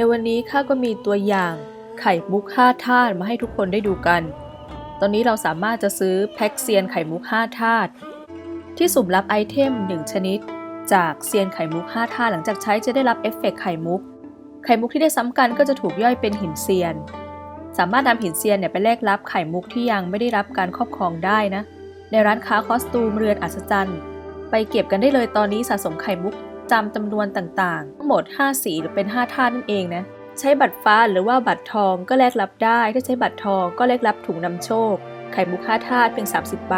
ในวันนี้ข้าก็มีตัวอย่างไข่มุก5ธาตุมาให้ทุกคนได้ดูกัน ตอนนี้เราสามารถจะซื้อแพ็กเซียนไข่มุก5ธาตุที่สุ่มรับไอเทม 1 ชนิด จากเซียนไข่มุก5ธาตุหลังจากใช้จะได้รับเอฟเฟกต์ไข่มุก ไข่มุกที่ได้ซ้ำกันก็จะถูกย่อยเป็นหินเซียน สามารถนำหินเซียนเนี่ยไปแลกรับไข่มุกที่ยังไม่ได้รับการครอบครองได้นะ ในร้านค้าคอสตูมเรือนอัศจรรย์ ไปเก็บกันได้เลยตอนนี้สะสมไข่มุก จำจำนวนต่างๆ ทั้งหมด 5 สีหรือเป็น 5 ท่านั่นเองนะ ใช้บัตรฟ้าหรือว่าบัตรทองก็แลกรับได้ ถ้าใช้บัตรทองก็แลกรับถุงนำโชค ไข่มุก5ธาตุเพียง 30 ใบ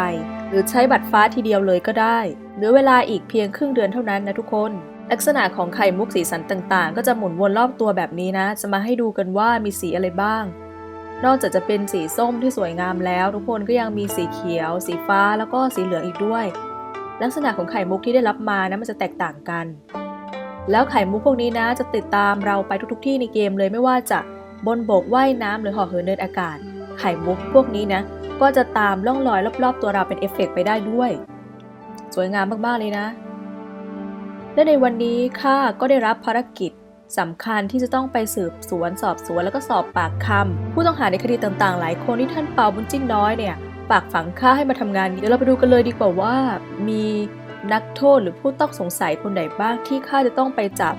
หรือใช้บัตรฟ้าทีเดียวเลยก็ได้ เหลือเวลาอีกเพียงครึ่งเดือนเท่านั้นนะทุกคน ลักษณะของไข่มุกสีสันต่างๆ ก็จะหมุนวนรอบตัวแบบนี้นะ จะมาให้ดูกันว่ามีสีอะไรบ้าง นอกจากจะเป็นสีส้มที่สวยงามแล้ว ทุกคนก็ยังมีสีเขียว สีฟ้าแล้วก็สีเหลืองอีกด้วย ลักษณะของไข่มุกที่ได้รับมานะมันจะแตกต่างกัน แล้วไข่มุกพวกนี้นะ จะติดตามเราไปทุกๆ ที่ในเกมเลยไม่ว่าจะบนบกว่ายน้ำหรือห่อเหินเดินอากาศ ไข่มุกพวกนี้นะ ก็จะตามล่องลอยรอบๆ ตัวเราเป็นเอฟเฟกต์ไปได้ด้วย สวยงามมากๆเลยนะ และในวันนี้ข้าก็ได้รับภารกิจสำคัญที่จะต้องไปสืบสวนสอบสวนแล้วก็สอบปากคำผู้ต้องหาในคดีต่างๆ หลายคนที่ท่านเปาบุญจิ้นน้อยเนี่ย ปากฝังข้าให้มาทำงานนี้เดี๋ยวเราไปดูกันเลยดีกว่าว่า มีนักโทษหรือผู้ต้องสงสัยคนไหนบ้างที่ข้าจะต้องไปจับ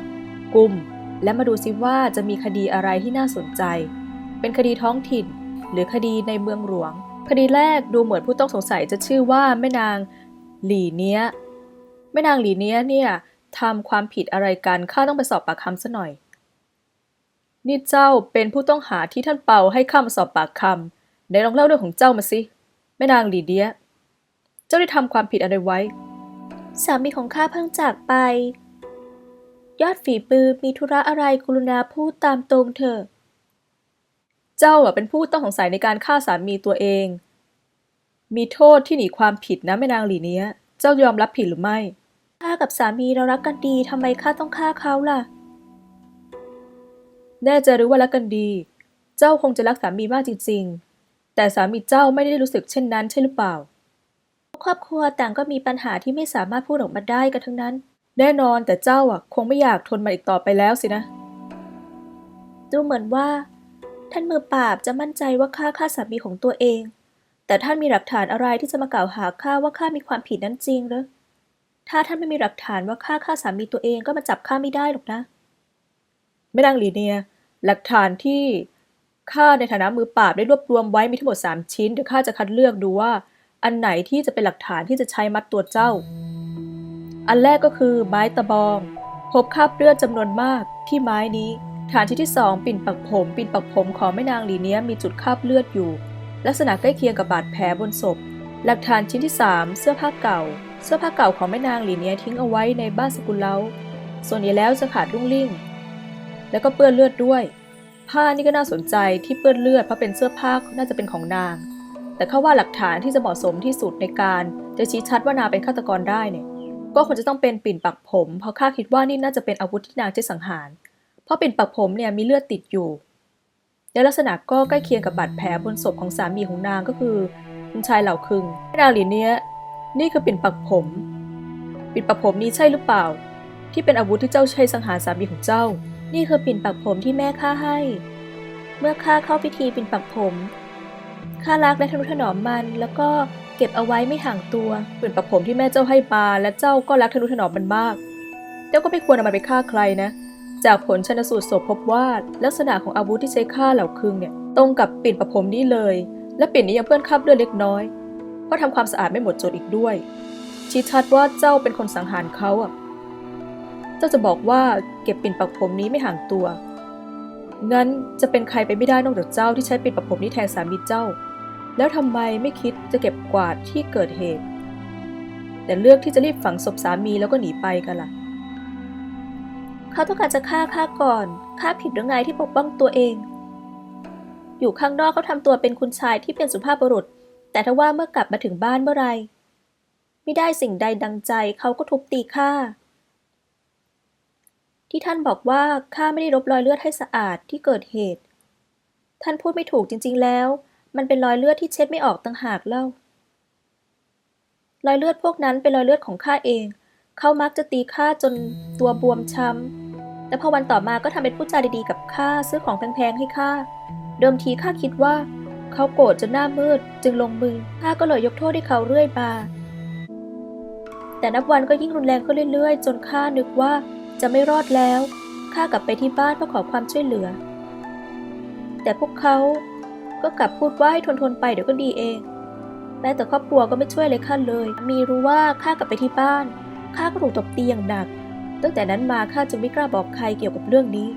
กลุ่ม และมาดูซิว่าจะมีคดีอะไรที่น่าสนใจ เป็นคดีท้องถิ่น หรือคดีในเมืองหลวง คดีแรกดูเหมือนผู้ต้องสงสัยจะชื่อว่าแม่นางหลี่เนี้ยแม่นางหลี่เนี้ยเนี่ยทำความผิดอะไรกันข้าต้องไปสอบปากคำซะหน่อย นี่เจ้าเป็นผู้ต้องหาที่ท่านเปาให้ข้ามาสอบปากคำไหนลองเล่าเรื่องของเจ้ามาสิ ม่นางหลีเดีย เจ้าได้ทำความผิดอะไรไว้ สามีของข้าเพิ่งจากไป ยอดฝีปือมีธุระอะไรกรุณาพูดตามตรงเถอะ เจ้าอะเป็นผู้ต้องสงสัยในการฆ่าสามีตัวเอง มีโทษที่หนีความผิดนะแม่นางหลีเนี้ย เจ้ายอมรับผิดหรือไม่ ข้ากับสามีเรารักกันดีทำไมข้าต้องฆ่าเขาล่ะ แน่ใจหรือว่ารักกันดี เจ้าคงจะรักสามีมากจริงๆ แต่สามีเจ้าไม่ได้รู้สึกเช่นนั้นใช่หรือเปล่า ครอบครัวต่างก็มีปัญหาที่ไม่สามารถพูดออกมาได้กันทั้งนั้น แน่นอนแต่เจ้าอะคงไม่อยากทนมาอีกต่อไปแล้วสินะ ดูเหมือนว่า ท่านมือปราบจะมั่นใจว่าข้าฆ่าสามีของตัวเอง แต่ท่านมีหลักฐานอะไรที่จะมากล่าวหาข้าว่าข้ามีความผิดนั้นจริงหรือถ้าท่านไม่มีหลักฐานว่าข้าฆ่าสามีตัวเองก็มาจับข้าไม่ได้หรอกนะแม่นางหลีเนีย หลักฐานที่ ข้าในฐานะมือปราบได้รวบรวมไว้มีทั้งหมด 3 ชิ้น เดี๋ยวข้าจะคัดเลือกดูว่า อันไหนที่จะเป็นหลักฐานที่จะใช้มัดตัวเจ้า อันแรกก็คือไม้ตะบอง พบคราบเลือดจำนวนมากที่ไม้นี้ ฐานชิ้นที่ 2 ปิ่นปักผม ปิ่นปักผมของแม่นางหลีเนียมีจุดคราบเลือดอยู่ ลักษณะใกล้เคียงกับบาดแผลบนศพ หลักฐานชิ้นที่ 3 เสื้อผ้าเก่า เสื้อผ้าเก่าของแม่นางหลีเนียทิ้งเอาไว้ในบ้านสกุลเล้าส่วนใหญ่แล้วจะขาดรุ่งริ่ง แล้วก็เปื้อนเลือดด้วย ผ้านี่ก็น่าสนใจที่เปื้อนเลือดเพราะเป็นเสื้อผ้าน่าจะเป็นของนาง แต่ข้าว่าหลักฐานที่จะเหมาะสมที่สุดในการจะชี้ชัดว่านางเป็นฆาตกรได้เนี่ย ก็คงจะต้องเป็นปิ่นปักผม เพราะข้าคิดว่านี่น่าจะเป็นอาวุธที่นางใช้สังหาร เพราะปิ่นปักผมเนี่ยมีเลือดติดอยู่ และลักษณะก็ใกล้เคียงกับบาดแผลบนศพของสามีของนางก็คือคุณชายเหล่าคึงนางหลีเนี้ยนี่คือปิ่นปักผม ปิ่นปักผมนี้ใช่หรือเปล่า ที่เป็นอาวุธที่เจ้าใช้สังหารสามีของเจ้า นี่คือปิ่นปักผมที่แม่ข้าให้ เมื่อข้าเข้าพิธีปิ่นปักผมข้ารักและทนุถนอมมัน แล้วก็เก็บเอาไว้ไม่ห่างตัวปิ่นปักผมที่แม่เจ้าให้มาและเจ้าก็รักทนุถนอมมันมากเจ้าก็ไม่ควรเอามันไปฆ่าใครนะ จากผลชันสูตรศพพบว่าลักษณะของอาวุธที่ใช้ฆ่าเหล่าคึงเนี่ยตรงกับปิ่นประผมนี้เลย และปิ่นนี้ยังเปื้อนคราบเลือดเล็กน้อยเพราะทำความสะอาดไม่หมดจดอีกด้วยชี้ชัดว่าเจ้าเป็นคนสังหารเขาอะ จ้าจะบอกว่าเก็บปิ่นปักผมนี้ไม่ห่างตัว งั้นจะเป็นใครไปไม่ได้นอกจากเจ้าที่ใช้ปิ่นปักผมนี้แทนสามีเจ้า แล้วทำไมไม่คิดจะเก็บกวาดที่เกิดเหตุ แต่เลือกที่จะรีบฝังศพสามีแล้วก็หนีไปกันล่ะเขาต้องการจะฆ่าข้าก่อนข้าผิดหรือไงที่ปกป้องตัวเอง อยู่ข้างนอกเขาทำตัวเป็นคุณชายที่เป็นสุภาพบุรุษ แต่ถ้าว่าเมื่อกลับมาถึงบ้านเมื่อไรไม่ได้สิ่งใดดังใจเขาก็ทุบตีข้า ที่ท่านบอกว่าข้าไม่ได้ลบรอยเลือดให้สะอาดที่เกิดเหตุ ท่านพูดไม่ถูกจริง ๆ แล้ว มันเป็นรอยเลือดที่เช็ดไม่ออกต่างหากเล่า รอยเลือดพวกนั้นเป็นรอยเลือดของข้าเอง เขามักจะตีข้าจนตัวบวมช้ำ แต่พอวันต่อมาก็ทำเป็นพูดจาดีๆกับข้าซื้อของแพงๆให้ข้า เดิมทีข้าคิดว่า เขาโกรธจนหน้ามืด จึงลงมือ ข้าก็เลยยกโทษให้เขาเรื่อยมาแต่นับวันก็ยิ่งรุนแรงขึ้นเรื่อยๆ จนข้านึกว่า จะไม่รอดแล้ว ข้ากลับไปที่บ้านเพื่อขอความช่วยเหลือ แต่พวกเขาก็กลับพูดว่าให้ทนๆไปเดี๋ยวก็ดีเอง แม้แต่ครอบครัวก็ไม่ช่วยเลยข้าเลย มีรู้ว่าข้ากลับไปที่บ้าน ข้าก็ถูกตบตีอย่างหนัก ตั้งแต่นั้นมาข้าจึงไม่กล้าบอกใครเกี่ยวกับเรื่องนี้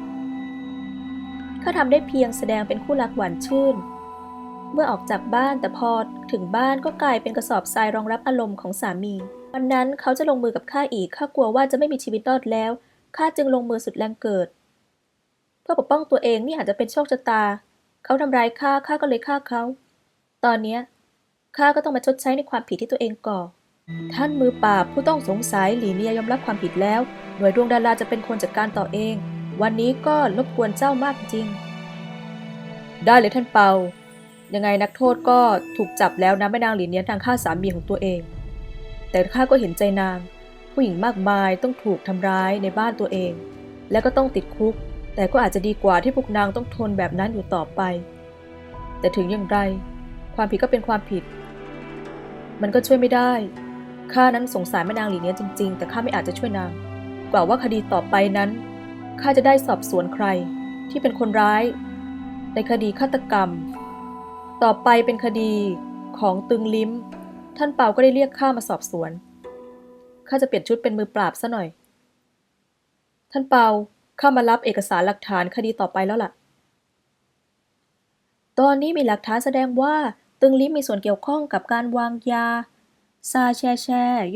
ข้าทำได้เพียงแสดงเป็นคู่รักหวานชื่น เมื่อออกจากบ้านแต่พอถึงบ้านก็กลายเป็นกระสอบทรายรองรับอารมณ์ของสามีวันนั้นเขาจะลงมือกับข้าอีกข้ากลัวว่าจะไม่มีชีวิตรอดแล้ว ข้าจึงลงมือสุดแรงเกิด เพื่อปกป้องตัวเองนี่อาจจะเป็นโชคชะตา เขาทำร้ายข้าข้าก็เลยฆ่าเขา ตอนนี้ข้าก็ต้องมาชดใช้ในความผิดที่ตัวเองก่อ ท่านมือปราบผู้ต้องสงสัยหลีเนียยอมรับความผิดแล้ว หน่วยดวงดาราจะเป็นคนจัดการต่อเอง วันนี้ก็รบกวนเจ้ามากจริง ได้เลยท่านเปา ยังไงนักโทษก็ถูกจับแล้วนะแม่นางหลีเนียทางฆ่าสามีของตัวเอง แต่ข้าก็เห็นใจนาง ผู้หญิงมากมายต้องถูกทำร้ายในบ้านตัวเอง และก็ต้องติดคุก แต่ก็อาจจะดีกว่าที่พวกนางต้องทนแบบนั้นอยู่ต่อไป แต่ถึงอย่างไร ความผิดก็เป็นความผิด มันก็ช่วยไม่ได้ ข้านั้นสงสารแม่นางหลีเนี้ยจริงๆ แต่ข้าไม่อาจจะช่วยนาง กว่าว่าคดีต่อไปนั้น ข้าจะได้สอบสวนใครที่เป็นคนร้าย ในคดีฆาตกรรม ต่อไปเป็นคดีของตึงลิ้ม ท่านเปาก็ได้เรียกข้ามาสอบสวน ข้าจะเปลี่ยนชุดเป็นมือปราบซะหน่อย ท่านเปาข้ามารับเอกสารหลักฐานคดีต่อไปแล้วล่ะ ตอนนี้มีหลักฐานแสดงว่าตึงลิ้มมีส่วนเกี่ยวข้องกับการวางยา ซาแชแช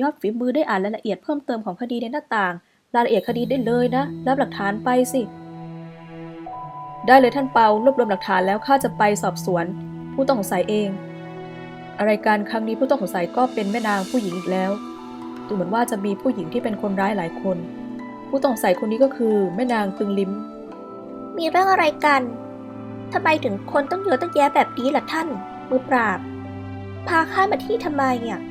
ยอดฝีมือได้อ่านรายละเอียดเพิ่มเติมของคดีในหน้าต่าง รายละเอียดคดีได้เลยนะ รับหลักฐานไปสิ ได้เลยท่านเปารวบรวมหลักฐานแล้วข้าจะไปสอบสวน ผู้ต้องสงสัยเอง อะไรการครั้งนี้ผู้ต้องสงสัยก็เป็นแม่นางผู้หญิงอีกแล้ว ดูเหมือนว่าจะมีผู้หญิงที่เป็นคนร้ายหลายคน ผู้ต้องสงสัยคนนี้ก็คือแม่นางตึงลิ้ม มีเรื่องอะไรกันทำไมถึงคนต้องเยอะต้องแยะแบบนี้ล่ะท่าน มือปราบ พาข้ามาที่ทำไมอะ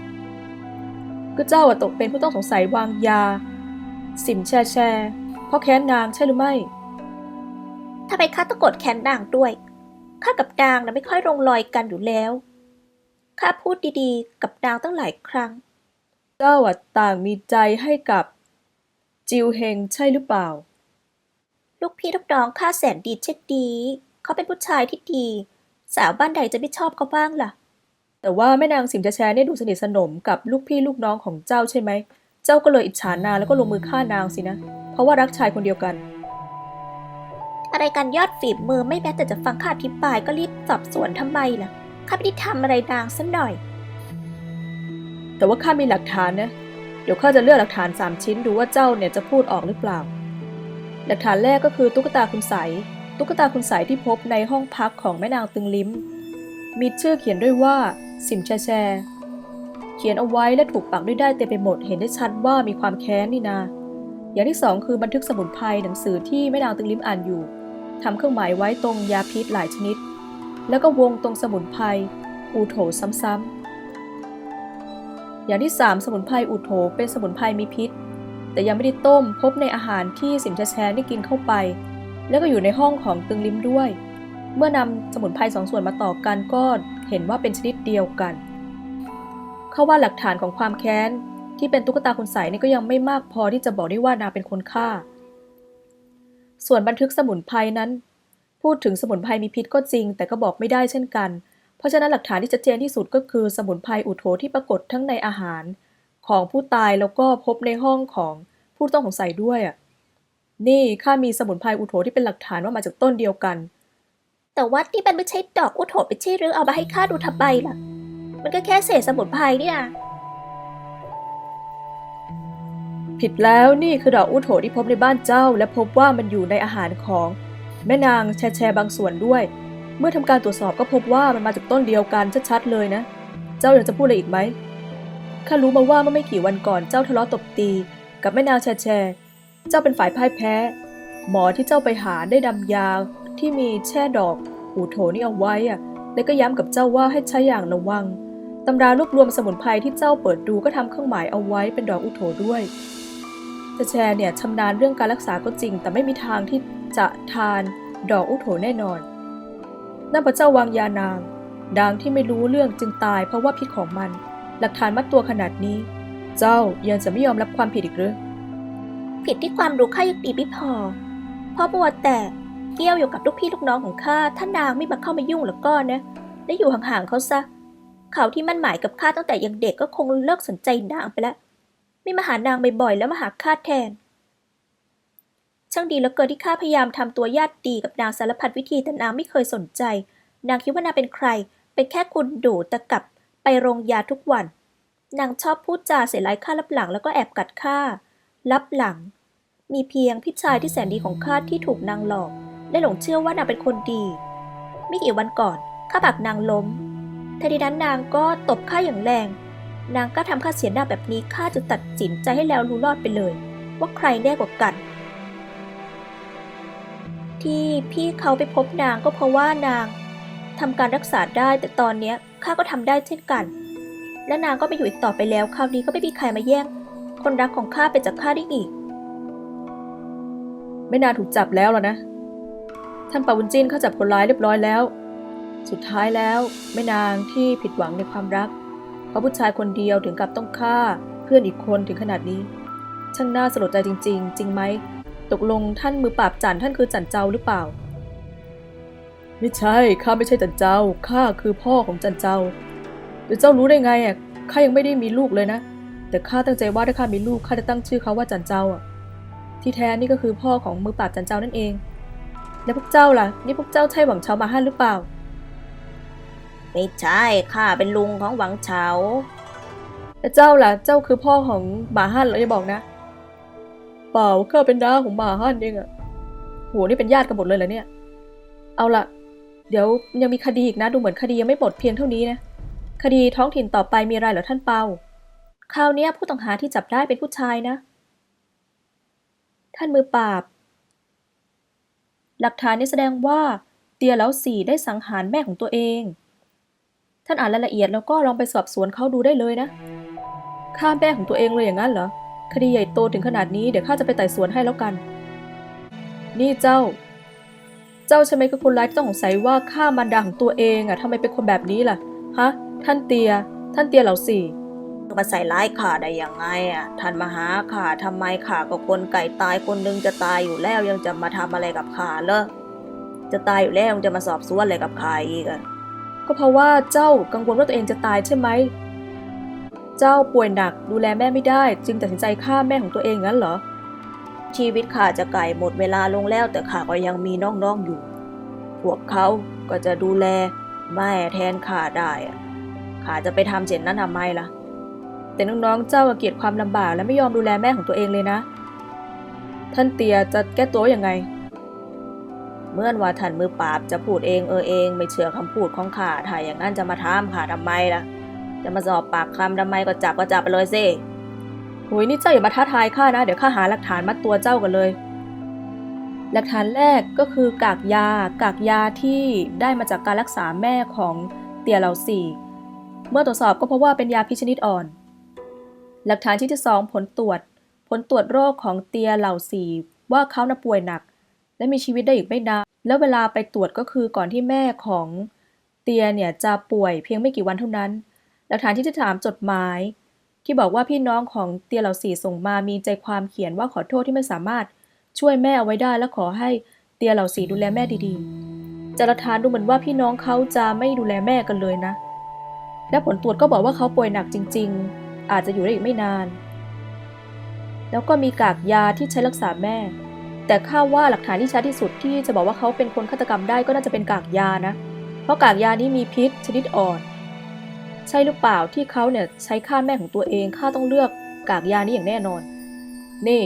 ก็เจ้าอะตกเป็นผู้ต้องสงสัยวางยา สิมแชแชเพราะแค้นนางใช่หรือไม่ทำไมข้าต้องกดแขนนางด้วยข้ากับนางนะไม่ค่อยลงรอยกันอยู่แล้วข้าพูดดีๆ กับนางตั้งหลายครั้ง เจ้าอะต่างมีใจให้กับ จิวเฮงใช่หรือเปล่า ลูกพี่ลูกน้องข้าแสนดีเช่นดีเขาเป็นผู้ชายที่ดี สาวบ้านใดจะไม่ชอบเขาบ้างล่ะ แต่ว่าแม่นางสิมแชแชเนี่ยดูสนิทสนมกับลูกพี่ลูกน้องของเจ้าใช่ไหม เจ้าก็เลยอิจฉานางแล้วก็ลงมือฆ่านางสินะ เพราะว่ารักชายคนเดียวกัน อะไรกันยอดฝีมือไม่แม้แต่จะฟังข้าอธิบายก็รีบสอบสวนทำไมล่ะข้าไม่ได้ทำอะไรนางสักหน่อย แต่ว่าข้ามีหลักฐานนะ เดี๋ยวข้าจะเลือกหลักฐานสามชิ้นดูว่าเจ้าเนี่ยจะพูดออกหรือเปล่า หลักฐานแรกก็คือตุ๊กตาคุณใส ตุ๊กตาคุณใสที่พบในห้องพักของแม่นางตึงลิ้ม มีชื่อเขียนด้วยว่า สิมแชแชเขียนเอาไว้และถูกปักด้วยได้เต็มไปหมด เห็นได้ชัดว่ามีความแค้นนี่นา อย่างที่สองคือบันทึกสมุนไพรหนังสือที่แม่นางตึงลิ้มอ่านอยู่ทำเครื่องหมายไว้ตรงยาพิษหลายชนิด แล้วก็วงตรงสมุนไพรอูโถซ้ำๆ อย่างที่ 3 สมุนไพรอูโถเป็นสมุนไพรมีพิษ แต่ยังไม่ได้ต้มพบในอาหารที่สิมแชแชได้กินเข้าไป แล้วก็อยู่ในห้องของตึงลิ้มด้วย เมื่อนำสมุนไพรสองส่วนมาต่อกันก็เห็นว่าเป็นชนิดเดียวกัน เขาว่าหลักฐานของความแค้นที่เป็นตุ๊กตาคุณใสนี่ก็ยังไม่มากพอที่จะบอกได้ว่านางเป็นคนฆ่า ส่วนบันทึกสมุนไพรนั้น พูดถึงสมุนไพรมีพิษก็จริง แต่ก็บอกไม่ได้เช่นกัน เพราะฉะนั้นหลักฐานที่ชัดเจนที่สุดก็คือสมุนไพรอุโถที่ปรากฏทั้งในอาหารของผู้ตายแล้วก็พบในห้องของผู้ต้องสงสัยด้วยอะนี่ข้ามีสมุนไพรอุโถที่เป็นหลักฐานว่ามาจากต้นเดียวกัน แต่ว่านี่มันไม่ใช่ดอกอุโถไปใช่หรือเอามาให้ข้าดูทำไมล่ะ มันก็แค่เศษสมุนไพรเนี่ย ผิดแล้วนี่คือดอกอุโถที่พบในบ้านเจ้า และพบว่ามันอยู่ในอาหารของแม่นางแชแชบางส่วนด้วย เมื่อทำการตรวจสอบก็พบว่ามันมาจากต้นเดียวกันชัดๆเลยนะ เจ้าอยากจะพูดอะไรอีกไหมข้ารู้มาว่าเมื่อไม่กี่วันก่อนเจ้าทะเลาะตบตี กับแม่นางแชแชเจ้าเป็นฝ่ายพ่ายแพ้ หมอที่เจ้าไปหาได้ดำยาที่มีแช่ดอกอูโถนี่เอาไว้อะและก็ย้ำกับเจ้าว่าให้ใช้อย่างระวังตำรารวบรวมสมุนไพรที่เจ้าเปิดดูก็ทำเครื่องหมายเอาไว้เป็นดอกอุโถด้วยจะแชร์เนี่ยชำนาญเรื่องการรักษาก็จริง แต่ไม่มีทางที่จะทานดอกอุโถแน่นอน นั่นพระเจ้าวางยานางดางที่ไม่รู้เรื่องจึงตายเพราะว่าพิษของมัน หลักฐานมัดตัวขนาดนี้ เจ้ายังจะไม่ยอมรับความผิดอีกหรือ ผิดที่ความรู้ข้ายังดีไม่พอ เพราะมัวแต่เกี่ยวอยู่กับลูกพี่ลูกน้องของข้าถ้านางไม่มาเข้ามายุ่งแล้วก็นะ ได้อยู่ห่างๆเขาซะ เขาที่มั่นหมายกับข้าตั้งแต่ยังเด็กก็คงเลิกสนใจนางไปแล้ว ไม่มาหานางบ่อยๆแล้วมาหาข้าแทน ช่างดีเหลือเกินที่ข้าพยายามทำตัวญาติดีกับนางสารพัดวิธีแต่นางไม่เคยสนใจ นางคิดว่านางเป็นใคร เป็นแค่คุณดูตะกับไปโรงยาทุกวัน นางชอบพูดจาเสียร้ายข้ารับหลังแล้วก็แอบกัดข้ารับหลัง มีเพียงพี่ชายที่แสนดีของข้าที่ถูกนางหลอกและหลงเชื่อว่านางเป็นคนดี ไม่กี่วันก่อนข้าผลักนางล้มทันทีนั้นนางก็ตบข้าอย่างแรง นางก็ทำข้าเสียหน้าแบบนี้ข้าจะตัดสินใจให้แล้วรู้รอดไปเลย ว่าใครแน่กว่ากัน ที่พี่เขาไปพบนางก็เพราะว่านางทำการรักษาได้แต่ตอนเนี้ยข้าก็ทำได้เช่นกัน และนางก็ไม่อยู่อีกต่อไปแล้ว คราวนี้ก็ไม่มีใครมาแย่งคนรักของข้าไปจากข้าได้อีก ไม่นานถูกจับแล้วล่ะนะ ท่านปาวุนจินเขาจับคนร้ายเรียบร้อยแล้ว สุดท้ายแล้วแม่นางที่ผิดหวังในความรัก เพราะผู้ชายคนเดียวถึงกับต้องฆ่าเพื่อนอีกคนถึงขนาดนี้ ช่างน่าสลดใจจริง ๆ จริงไหม ตกลงท่านมือปราบจันท่านคือจันเจ้าหรือเปล่า ไม่ใช่ข้าไม่ใช่จันเจ้าข้าคือพ่อของจันเจ้าแต่เจ้ารู้ได้ไงอะข้ายังไม่ได้มีลูกเลยนะ แต่ข้าตั้งใจว่าถ้าข้ามีลูกข้าจะตั้งชื่อเขาว่าจันเจ้าอะ ที่แท้นี่ก็คือพ่อของมือปราบจันเจ้านั่นเอง แล้วพวกเจ้าล่ะ นี่พวกเจ้าใช่หวังเชามาฮั่นหรือเปล่า ไม่ใช่ข้าเป็นลุงของหวังเฉาแล้วเจ้าล่ะ เจ้าคือพ่อของหมาฮั่นเหรออย่าบอกนะเปล่าข้าเป็นน้าของหมาฮั่นเองอะโหนี่เป็นญาติกันหมดเลยเหรอเนี่ย เอาละเดี๋ยวยังมีคดีอีกนะ ดูเหมือนคดียังไม่หมดเพียงเท่านี้นะ คดีท้องถิ่นต่อไปมีอะไรเหรอท่านเปา คราวนี้ผู้ต้องหาที่จับได้เป็นผู้ชายนะ ท่านมือปราบ หลักฐานนี้แสดงว่าเตียแล้วสี่ได้สังหารแม่ของตัวเอง ท่านอ่านรายละเอียดแล้วก็ลองไปสอบสวนเขาดูได้เลยนะ ฆ่าแม่ของตัวเองเลยอย่างนั้นเหรอ คดีใหญ่โตถึงขนาดนี้เดี๋ยวข้าจะไปไต่สวนให้แล้วกัน นี่เจ้า เจ้าใช่ไหมคือคนร้ายที่ต้องสงสัยว่าฆ่ามารดาของตัวเองอะทำไมเป็นคนแบบนี้ล่ะ ฮะ ท่านเตีย ท่านเตียเหล่าสี่มาใส่ร้ายข้าได้ยังไงอะ ท่านมาหาข้าทำไมข้าก็คนไก่ตายคนหนึงจะตายอยู่แล้วยังจะมาทำอะไรกับข้าเลอจะตายอยู่แล้วยังจะมาสอบสวนอะไรกับข้าอีกอะ ก็เพราะว่าเจ้ากังวลว่าตัวเองจะตายใช่ไหม เจ้าป่วยหนักดูแลแม่ไม่ได้ จึงตัดสินใจฆ่าแม่ของตัวเองงั้นเหรอ ชีวิตข้าจะไก่หมดเวลาลงแล้วแต่ข้าก็ยังมีน้องๆอยู่ พวกเขาก็จะดูแลแม่แทนข้าได้อะข้าจะไปทำเช่นนั้นทำไมล่ะ แต่น้องๆเจ้าเกลียดความลำบากและไม่ยอมดูแลแม่ของตัวเองเลยนะ ท่านเตียจะแก้ตัวยังไงเมื่อนว่าท่านมือปราบจะพูดเองเออเอง ไม่เชื่อคำพูดของข้าถ้าอย่างนั้นจะมาถามข้าทำไมล่ะ จะมาสอบปากคำทำไมก็จับก็จับไปเลยสิโอ้ยนี่เจ้าอย่ามาท้าทายข้านะ เดี๋ยวข้าหาหลักฐานมัดตัวเจ้ากันเลย หลักฐานแรกก็คือกากยากากยาที่ได้มาจากการรักษาแม่ของเตียเหล่าสี่เมื่อตรวจสอบก็พบว่าเป็นยาพิชนิดอ่อน หลักฐานชิ้นที่สองผลตรวจ ผลตรวจโรคของเตียเหล่าสี่ว่าเขาน่ะป่วยหนัก และมีชีวิตได้อีกไม่นานแล้วเวลาไปตรวจก็คือก่อนที่แม่ของเตียเนี่ยจะป่วยเพียงไม่กี่วันเท่านั้น หลักฐานที่ที่ถามจดหมาย ที่บอกว่าพี่น้องของเตียเหล่าสี่ส่งมามีใจความเขียนว่าขอโทษที่ไม่สามารถช่วยแม่เอาไว้ได้และขอให้เตียเหล่าสี่ดูแลแม่ดีๆจารทานดูเหมือนว่าพี่น้องเขาจะไม่ดูแลแม่กันเลยนะ และผลตรวจก็บอกว่าเขาป่วยหนักจริง ๆ อาจจะอยู่ได้อีกไม่นาน แล้วก็มีกากยาที่ใช้รักษาแม่ แต่ข้าว่าหลักฐานที่ชัดที่สุดที่จะบอกว่าเขาเป็นคนฆาตกรรมได้ก็น่าจะเป็นกากยานะ เพราะกากยานี้มีพิษชนิดอ่อน ใช่หรือเปล่าที่เขาเนี่ยใช้ฆ่าแม่ของตัวเองข้าต้องเลือกกากยานี้อย่างแน่นอน นี่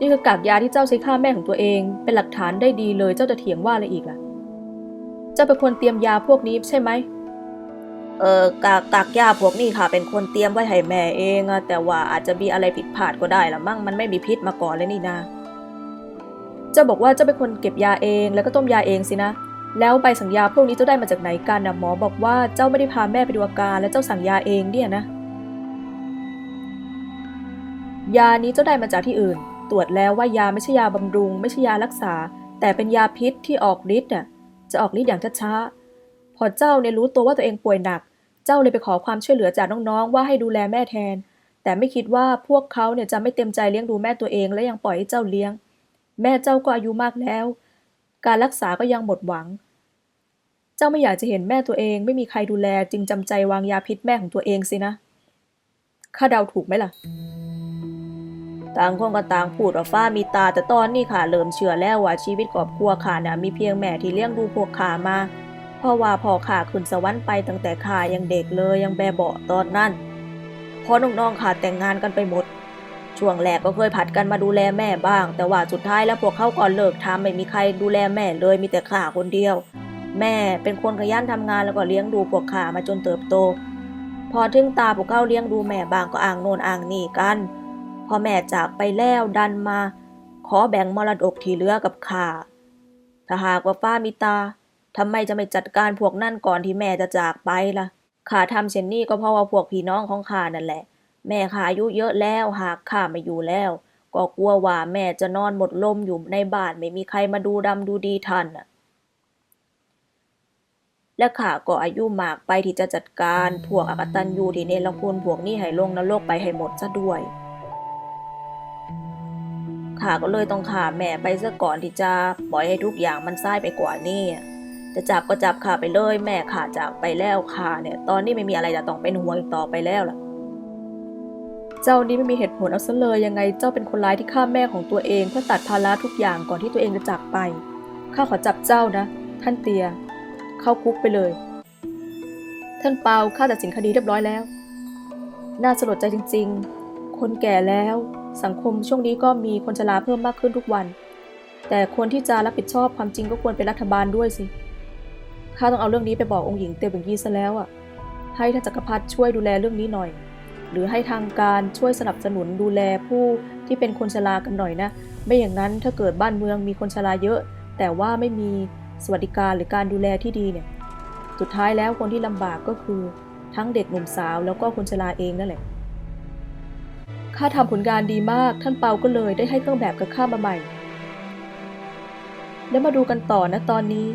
นี่คือกากยาที่เจ้าใช้ฆ่าแม่ของตัวเอง เป็นหลักฐานได้ดีเลยเจ้าจะเถียงว่าอะไรอีกล่ะ เจ้าเป็นคนเตรียมยาพวกนี้ใช่ไหมเออกากกากยาพวกนี้ค่ะ เป็นคนเตรียมไว้ให้แม่เองอะแต่ว่าอาจจะมีอะไรผิดพลาดก็ได้ละมั่งมันไม่มีพิษมาก่อนเลยนี่นาเจ้าบอกว่าเจ้าเป็นคนเก็บยาเองแล้วก็ต้มยาเองสินะ แล้วใบสั่งยาพวกนี้เจ้าได้มาจากไหนกันนะหมอบอกว่าเจ้าไม่ได้พาแม่ไปดูอาการและเจ้าสั่งยาเองเนี่ยนะ ยานี้เจ้าได้มาจากที่อื่น ตรวจแล้วว่ายาไม่ใช่ยาบำรุง ไม่ใช่ยารักษา แต่เป็นยาพิษที่ออกฤทธิ์น่ะจะออกฤทธิ์อย่างช้าๆพอเจ้าเนี่ยรู้ตัวว่าตัวเองป่วยหนัก เจ้าเลยไปขอความช่วยเหลือจากน้องๆว่าให้ดูแลแม่แทน แต่ไม่คิดว่าพวกเขาเนี่ยจะไม่เต็มใจเลี้ยงดูแม่ตัวเองและยังปล่อยให้เจ้าเลี้ยง แม่เจ้าก็อายุมากแล้ว การรักษาก็ยังหมดหวัง เจ้าไม่อยากจะเห็นแม่ตัวเองไม่มีใครดูแลจึงจำใจวางยาพิษแม่ของตัวเองสินะข้าเดาถูกไหมล่ะ ต่างคนก็ต่างพูดว่าฟ้ามีตาแต่ตอนนี้ค่ะเริ่มเชื่อแล้วว่าชีวิตครอบครัวค่ะน่ะมีเพียงแม่ที่เลี้ยงดูพวกข้ามาเพราะว่าพ่อข้าขึ้นสวรรค์ไปตั้งแต่ข้ายังเด็กเลยยังแบเบาตอนนั้นพอน้องๆค่ะแต่งงานกันไปหมดช่วงแรกก็เคยผัดกันมาดูแลแม่บ้าง แต่ว่าสุดท้ายแล้วพวกเขาก็เลิกทำไม่มีใครดูแลแม่เลยมีแต่ข้าคนเดียว แม่เป็นคนขยันทำงานแล้วก็เลี้ยงดูพวกข้ามาจนเติบโต พอถึงตาพวกเขาเลี้ยงดูแม่บางก็อ่างโน่นอ่างนี่กัน พอแม่จากไปแล้วดันมา ขอแบ่งมรดกที่เหลือกับข้าถ้าหากว่าฟ้ามีตาทำไมจะไม่จัดการพวกนั่นก่อนที่แม่จะจากไปล่ะข้าทำเช่นนี้ก็เพราะว่าพวกพี่น้องของข้านั่นแหละ แม่ข้าอายุเยอะแล้วหากข้าไม่อยู่แล้ว ก็กลัวว่าแม่จะนอนหมดลมอยู่ในบ้านไม่มีใครมาดูดำดูดีทันน่ะ และข้าก็อายุมากไปที่จะจัดการพวกอกตันยูที่เนรคุณพวกนี้ให้ลงนรกไปให้หมดซะด้วยข้าก็เลยต้องฆ่าแม่ไปซะก่อนที่จะปล่อยให้ทุกอย่างมันซ้ายไปกว่านี้จะจับก็จับข้าไปเลยแม่ข้าจากไปแล้วข้าเนี่ย ตอนนี้ไม่มีอะไรจะต้องเป็นห่วงอีกต่อไปแล้วล่ะ เจ้านี่ไม่มีเหตุผลเอาซะเลยยังไงเจ้าเป็นคนร้ายที่ฆ่าแม่ของตัวเองเพื่อตัดภาระทุกอย่างก่อนที่ตัวเองจะจากไปข้าขอจับเจ้านะ ท่านเตีย เข้าคุกไปเลย ท่านเปาข้าตัดสินคดีเรียบร้อยแล้ว น่าสลดใจจริง ๆ คนแก่แล้ว สังคมช่วงนี้ก็มีคนชราเพิ่มมากขึ้นทุกวัน แต่คนที่จะรับผิดชอบความจริงก็ควรเป็นรัฐบาลด้วยสิข้าต้องเอาเรื่องนี้ไปบอกองค์หญิงเตียวเบิงยีซะแล้วอะ ให้ท่านจักรพรรดิช่วยดูแลเรื่องนี้หน่อย หรือให้ทางการช่วยสนับสนุนดูแลผู้ที่เป็นคนชรากันหน่อยนะ ไม่อย่างนั้นถ้าเกิดบ้านเมืองมีคนชราเยอะ แต่ว่าไม่มี สวัสดิการหรือการดูแลที่ดีเนี่ย สุดท้ายแล้วคนที่ลำบากก็คือทั้งเด็กหนุ่มสาวแล้วก็คนชราเองนั่นแหละ ข้าทำผลงานดีมาก ท่านเปาก็เลยได้ให้เครื่องแบบกับข้ามาใหม่ แล้วมาดูกันต่อนะตอนนี้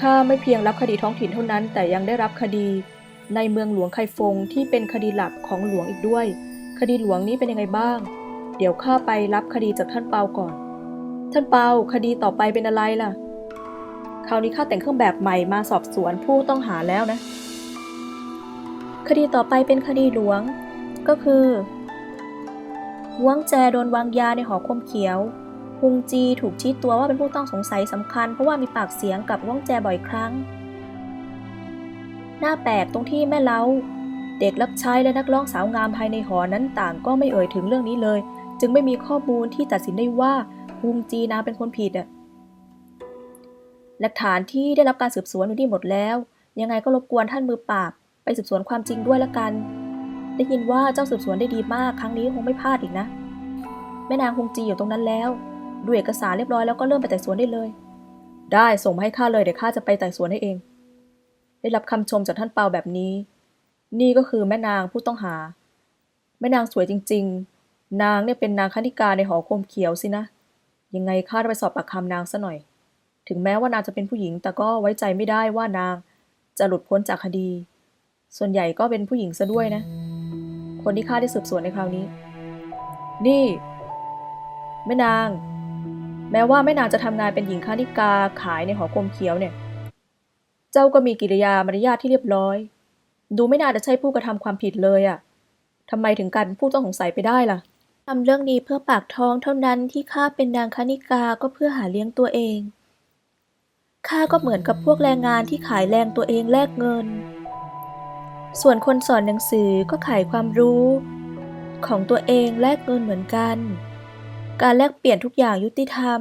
ข้าไม่เพียงรับคดีท้องถิ่นเท่านั้น แต่ยังได้รับคดีในเมืองหลวงไคฟงที่เป็นคดีหลักของหลวงอีกด้วย คดีหลวงนี้เป็นยังไงบ้าง เดี๋ยวข้าไปรับคดีจากท่านเปาก่อน ท่านเปาคดีต่อไปเป็นอะไรล่ะ คราวนี้ข้าแต่งเครื่องแบบใหม่มาสอบสวนผู้ต้องหาแล้วนะ คดีต่อไปเป็นคดีหลวง ก็คือหวงแจโดนวางยาในหอคมเขียวฮุงจีถูกชี้ตัวว่าเป็นผู้ต้องสงสัยสำคัญ เพราะว่ามีปากเสียงกับหวงแจบ่อยครั้ง หน้าแปลกตรงที่แม่เล้า เด็กรับใช้และนักร้องสาวงามภายในหอนั้นต่างก็ไม่เอ่ยถึงเรื่องนี้เลย จึงไม่มีข้อมูลที่ตัดสินได้ว่าฮุงจีนาเป็นคนผิดอะ หลักฐานที่ได้รับการสืบสวนอยู่ที่หมดแล้ว ยังไงก็รบกวนท่านมือปราบ ไปสืบสวนความจริงด้วยละกัน ได้ยินว่าเจ้าสืบสวนได้ดีมาก ครั้งนี้คงไม่พลาดอีกนะ แม่นางคงจีอยู่ตรงนั้นแล้ว ดูเอกสารเรียบร้อยแล้วก็เริ่มไปไต่สวนได้เลย ได้ส่งมาให้ข้าเลยเดี๋ยวข้าจะไปไต่สวนให้เอง ได้รับคำชมจากท่านเปาแบบนี้ นี่ก็คือแม่นางผู้ต้องหา แม่นางสวยจริง ๆ นางเนี่ยเป็นนางคณิกาในหอคมเขียวสินะ ยังไงข้าจะไปสอบปากคำนางซะหน่อย ถึงแม้ว่านางจะเป็นผู้หญิง แต่ก็ไว้ใจไม่ได้ว่านางจะหลุดพ้นจากคดี ส่วนใหญ่ก็เป็นผู้หญิงซะด้วยนะ คนที่ข้าได้สืบสวนในคราวนี้ นี่แม่นาง แม้ว่าแม่นางจะทำงานเป็นหญิงคานิกาขายในหอคมเขียวเนี่ย เจ้าก็มีกิริยามารยาทที่เรียบร้อย ดูไม่น่าจะใช่ผู้กระทำความผิดเลยอะ่ะทำไมถึงกลายเป็นผู้ต้องสงสัยไปได้ล่ะทำเรื่องนี้เพื่อปากท้องเท่านั้นที่ข้าเป็นนางคณิกาก็เพื่อหาเลี้ยงตัวเอง ข้าก็เหมือนกับพวกแรงงานที่ขายแรงตัวเองแลกเงิน ส่วนคนสอนหนังสือก็ขายความรู้ ของตัวเองแลกเงินเหมือนกัน การแลกเปลี่ยนทุกอย่างยุติธรรม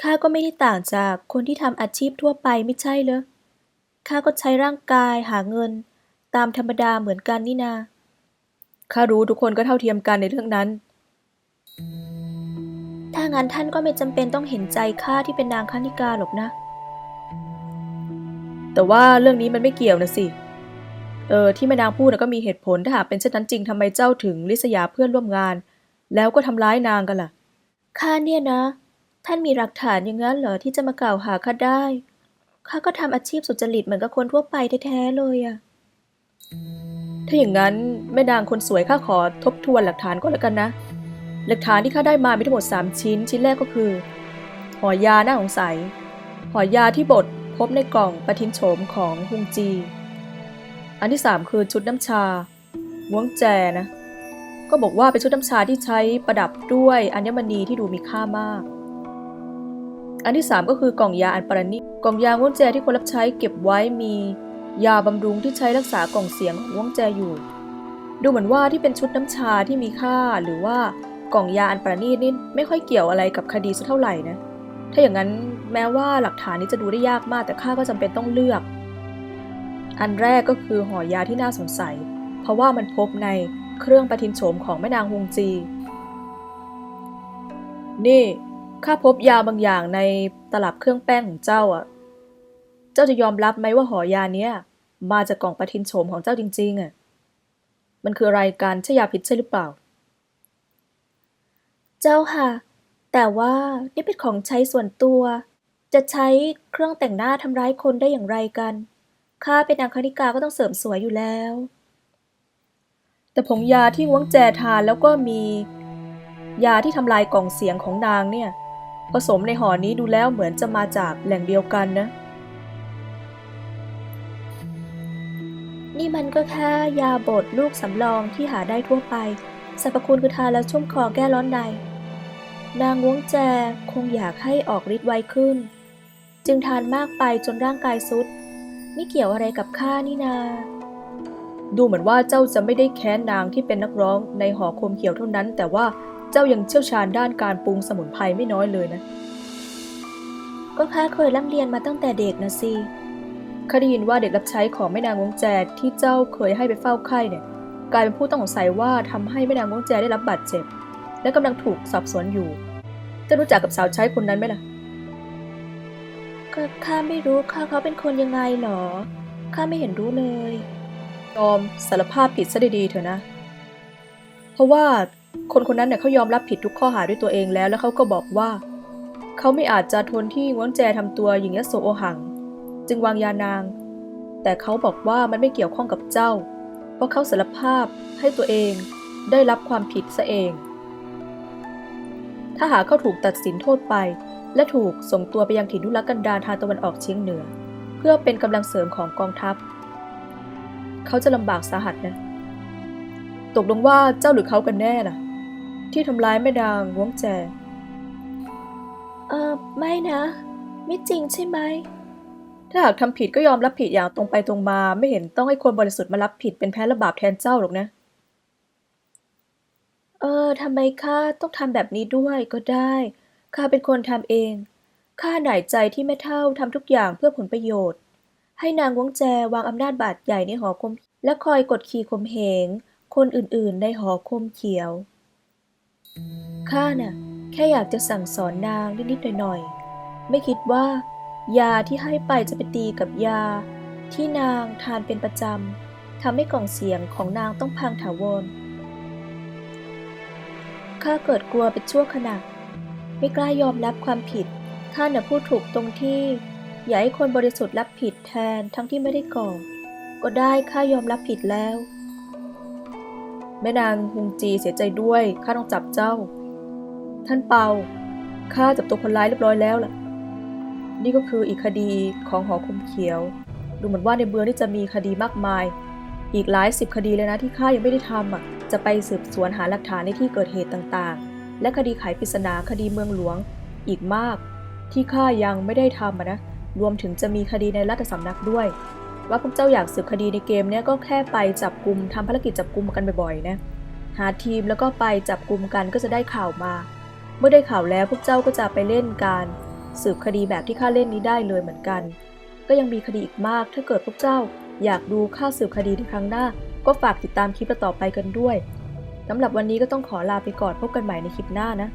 ข้าก็ไม่ได้ต่างจากคนที่ทำอาชีพทั่วไปไม่ใช่เหรอ ข้าก็ใช้ร่างกายหาเงิน ตามธรรมดาเหมือนกันนี่นา ข้ารู้ทุกคนก็เท่าเทียมกันในเรื่องนั้นถ้างั้นท่านก็ไม่จำเป็นต้องเห็นใจข้าที่เป็นนางคณิกาหรอกนะ แต่ว่าเรื่องนี้มันไม่เกี่ยวนะสิ เออที่แม่นางพูดนะก็มีเหตุผลถ้าหากเป็นเช่นนั้นจริงทำไมเจ้าถึงลิษยาเพื่อนร่วมงาน แล้วก็ทำร้ายนางกันล่ะ ข้าเนี่ยนะ ท่านมีหลักฐานอย่างนั้นเหรอที่จะมากล่าวหาข้าได้ ข้าก็ทำอาชีพสุจริตเหมือนกับคนทั่วไปแท้ๆเลยอะถ้าอย่างนั้นแม่นางคนสวยข้าขอทบทวนหลักฐานก่อนแล้วกันนะ หลักฐานที่ข้าได้มามีทั้งหมด 3 ชิ้น ชิ้นแรกก็คือห่อยาน่าสงสัยห่อยาที่บด พบในกล่องปะทินโฉมของฮุงจี อันที่ 3 คือชุดน้ำชาม้วงแจนะ ก็บอกว่าเป็นชุดน้ำชาที่ใช้ประดับด้วยอัญมณีที่ดูมีค่ามาก อันที่ 3 ก็คือกล่องยาอันประณีตกล่องยาม้วงแจที่คนรับใช้เก็บไว้มียาบำรุงที่ใช้รักษากล่องเสียงของม้วงแจอยู่ ดูเหมือนว่าที่เป็นชุดน้ำชาที่มีค่าหรือว่ากล่องยาอันประณีตนี่ไม่ค่อยเกี่ยวอะไรกับคดีสักเท่าไหร่นะ ถ้าอย่างนั้น แม้ว่าหลักฐานนี้จะดูได้ยากมากแต่ข้าก็จำเป็นต้องเลือก อันแรกก็คือห่อยาที่น่าสงสัย เพราะว่ามันพบในเครื่องประทินโฉมของแม่นางฮวงจี นี่ข้าพบยาบางอย่างในตลับเครื่องแป้งของเจ้าอะ เจ้าจะยอมรับไหมว่าห่อยาเนี้ยมาจากกล่องประทินโฉมของเจ้าจริงๆอะ มันคืออะไรกันใช่ยาพิษใช่หรือเปล่า เจ้าค่ะ แต่ว่านี่เป็นของใช้ส่วนตัว จะใช้เครื่องแต่งหน้าทำร้ายคนได้อย่างไรกันข้าเป็นนางคณิกาก็ต้องเสริมสวยอยู่แล้ว แต่ผงยาที่ง้วงแจทานแล้วก็มี ยาที่ทำลายกล่องเสียงของนางเนี่ย ผสมในห่อนี้ดูแล้วเหมือนจะมาจากแหล่งเดียวกันนะ นี่มันก็แค่ยาบดลูกสำรองที่หาได้ทั่วไปสรรพคุณคือทานแล้วชุ่มคอแก้ร้อนในนางง้วงแจคงอยากให้ออกฤทธิ์ไวขึ้น จึงทานมากไปจนร่างกายสุด ไม่เกี่ยวอะไรกับข้านี่นา ดูเหมือนว่าเจ้าจะไม่ได้แค้นนางที่เป็นนักร้องในหอคมเขียวเท่านั้น แต่ว่าเจ้ายังเชี่ยวชาญด้านการปรุงสมุนไพรไม่น้อยเลยนะ ก็ข้าเคยร่ำเรียนมาตั้งแต่เด็กนะสิข้าได้ยินว่าเด็กรับใช้ของแม่นางง้วงแจที่เจ้าเคยให้ไปเฝ้าไข้เนี่ย กลายเป็นผู้ต้องสงสัยว่าทำให้แม่นางง้วงแจได้รับบาดเจ็บ และกำลังถูกสอบสวนอยู่ เจะรู้จักกับสาวใช้คนนั้นไหมล่ะ ก็ข้าไม่รู้ข้าเขาเป็นคนยังไงหรอ ข้าไม่เห็นรู้เลย ยอมสารภาพผิดซะดีๆเถอะนะ เพราะว่าคนคนนั้นเนี่ยเขายอมรับผิดทุกข้อหาด้วยตัวเองแล้ว แล้วเขาก็บอกว่า เขาไม่อาจจะทนที่ง้วนแจทำตัวอย่างยโสโอหัง จึงวางยานาง แต่เขาบอกว่ามันไม่เกี่ยวข้องกับเจ้า เพราะเขาสารภาพให้ตัวเองได้รับความผิดซะเอง ถ้าหากเขาถูกตัดสินโทษไป และถูกส่งตัวไปยังถิ่นทุรกันดารทางตะวันออกเฉียงเหนือ เพื่อเป็นกำลังเสริมของกองทัพ เขาจะลำบากสาหัสนะ ตกลงว่าเจ้าหรือเขากันแน่ล่ะที่ทำร้ายแม่นางง้วงแจ เออไม่นะ ไม่จริงใช่ไหม ถ้าหากทำผิดก็ยอมรับผิดอย่างตรงไปตรงมาไม่เห็นต้องให้คนบริสุทธิ์มารับผิดเป็นแพ้ระบาปแทนเจ้าหรอกนะ เออทำไมข้าต้องทำแบบนี้ด้วยก็ได้ ข้าเป็นคนทำเอง ข้าหน่ายใจที่แม่เท่าทำทุกอย่างเพื่อผลประโยชน์ ให้นางวงแจวางอำนาจบาดใหญ่ในหอคม และคอยกดขี่ข่มเหง คนอื่นๆ ในหอคมเขียว ข้าน่ะ แค่อยากจะสั่งสอนนางนิดๆหน่อยๆ ไม่คิดว่า ยาที่ให้ไปจะไปตีกับยา ที่นางทานเป็นประจำทำให้กล่องเสียงของนางต้องพังถาวรข้าเกิดกลัวเป็นชั่วขณะ ไม่กล้ายอมรับความผิดข้าน่ะพูดถูกตรงที่ อย่าให้คนบริสุทธิ์รับผิดแทนทั้งที่ไม่ได้ก่อ ก็ได้ข้ายอมรับผิดแล้ว แม่นางฮุงจีเสียใจด้วยข้าต้องจับเจ้า ท่านเปาข้าจับตัวคนร้ายเรียบร้อยแล้วล่ะ นี่ก็คืออีกคดีของหอคมเขียว ดูเหมือนว่าในเมืองนี่จะมีคดีมากมาย อีกหลายสิบคดีเลยนะที่ข้ายังไม่ได้ทำอะจะไปสืบสวนหาหลักฐานในที่เกิดเหตุต่างๆ และคดีไขปริศนาคดีเมืองหลวง อีกมาก ที่ข้ายังไม่ได้ทำนะ รวมถึงจะมีคดีในรัฐสำนักด้วย ว่าพวกเจ้าอยากสืบคดีในเกมเนี้ยก็แค่ไปจับกลุ่มทำภารกิจจับกลุ่มกันบ่อยๆนะหาทีมแล้วก็ไปจับกลุ่มกันก็จะได้ข่าวมา เมื่อได้ข่าวแล้วพวกเจ้าก็จะไปเล่นการสืบคดีแบบที่ข้าเล่นนี้ได้เลยเหมือนกัน ก็ยังมีคดีอีกมากถ้าเกิดพวกเจ้า อยากดูข้าสืบคดีในครั้งหน้า ก็ฝากติดตามคลิปต่อไปกันด้วย สำหรับวันนี้ก็ต้องขอลาไปก่อนพบกันใหม่ในคลิปหน้านะ